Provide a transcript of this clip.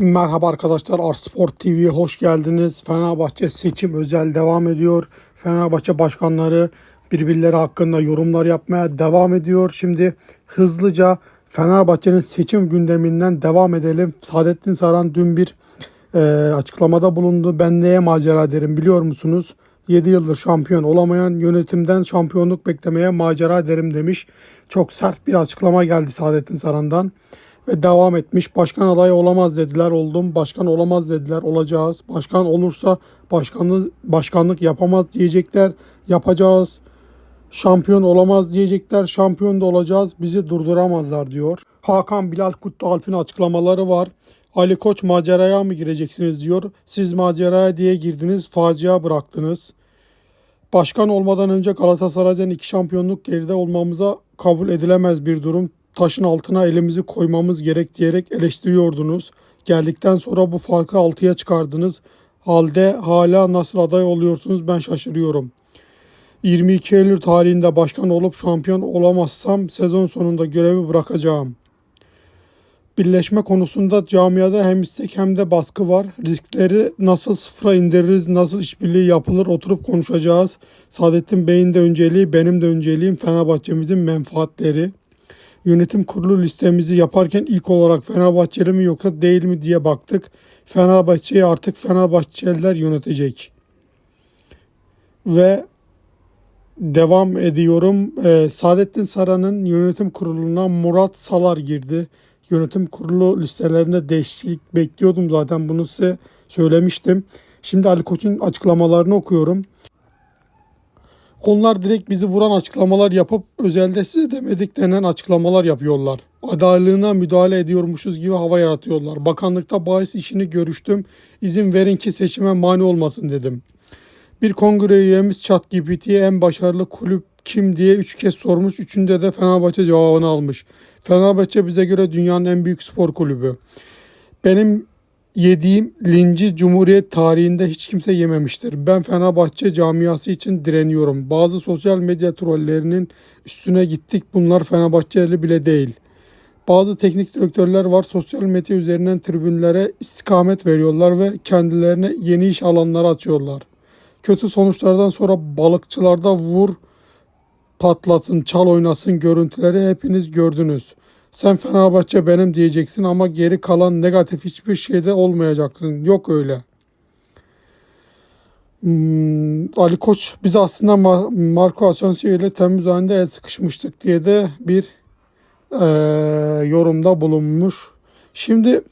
Merhaba arkadaşlar Arspor TV'ye hoş geldiniz. Fenerbahçe seçim özel devam ediyor. Fenerbahçe başkanları birbirleri hakkında yorumlar yapmaya devam ediyor. Şimdi hızlıca Fenerbahçe'nin seçim gündeminden devam edelim. Saadettin Saran dün bir e, açıklamada bulundu. Ben neye macera derim biliyor musunuz? 7 yıldır şampiyon olamayan yönetimden şampiyonluk beklemeye macera derim demiş. Çok sert bir açıklama geldi Saadettin Saran'dan ve devam etmiş. Başkan adayı olamaz dediler oldum. Başkan olamaz dediler olacağız. Başkan olursa başkanlık başkanlık yapamaz diyecekler. Yapacağız. Şampiyon olamaz diyecekler. Şampiyon da olacağız. Bizi durduramazlar diyor. Hakan Bilal Kutlu Alp'in açıklamaları var. Ali Koç maceraya mı gireceksiniz diyor. Siz maceraya diye girdiniz. Facia bıraktınız. Başkan olmadan önce Galatasaray'dan iki şampiyonluk geride olmamıza kabul edilemez bir durum. Taşın altına elimizi koymamız gerek diyerek eleştiriyordunuz. Geldikten sonra bu farkı altıya çıkardınız. Halde hala nasıl aday oluyorsunuz ben şaşırıyorum. 22 Eylül tarihinde başkan olup şampiyon olamazsam sezon sonunda görevi bırakacağım. Birleşme konusunda camiada hem istek hem de baskı var. Riskleri nasıl sıfıra indiririz, nasıl işbirliği yapılır oturup konuşacağız. Saadettin Bey'in de önceliği, benim de önceliğim Fenerbahçe'mizin menfaatleri. Yönetim kurulu listemizi yaparken ilk olarak Fenerbahçeli mi yoksa değil mi diye baktık. Fenerbahçe'yi artık Fenerbahçeliler yönetecek. Ve devam ediyorum. Ee, Saadettin Saran'ın yönetim kuruluna Murat Salar girdi. Yönetim kurulu listelerinde değişiklik bekliyordum zaten bunu size söylemiştim. Şimdi Ali Koç'un açıklamalarını okuyorum. Onlar direkt bizi vuran açıklamalar yapıp özelde size demedik denen açıklamalar yapıyorlar. Adaylığına müdahale ediyormuşuz gibi hava yaratıyorlar. Bakanlıkta bahis işini görüştüm. İzin verin ki seçime mani olmasın dedim. Bir kongre üyemiz ChatGPT'ye en başarılı kulüp kim diye üç kez sormuş. Üçünde de Fenerbahçe cevabını almış. Fenerbahçe bize göre dünyanın en büyük spor kulübü. Benim yediğim linci Cumhuriyet tarihinde hiç kimse yememiştir. Ben Fenerbahçe camiası için direniyorum. Bazı sosyal medya trollerinin üstüne gittik. Bunlar Fenerbahçeli bile değil. Bazı teknik direktörler var sosyal medya üzerinden tribünlere istikamet veriyorlar ve kendilerine yeni iş alanları açıyorlar. Kötü sonuçlardan sonra balıkçılarda vur patlasın, çal oynasın görüntüleri hepiniz gördünüz. Sen Fenerbahçe benim diyeceksin ama geri kalan negatif hiçbir şeyde olmayacaksın. Yok öyle. Hmm, Ali Koç biz aslında Ma- Marco Asensio ile Temmuz ayında el sıkışmıştık diye de bir eee, yorumda bulunmuş. Şimdi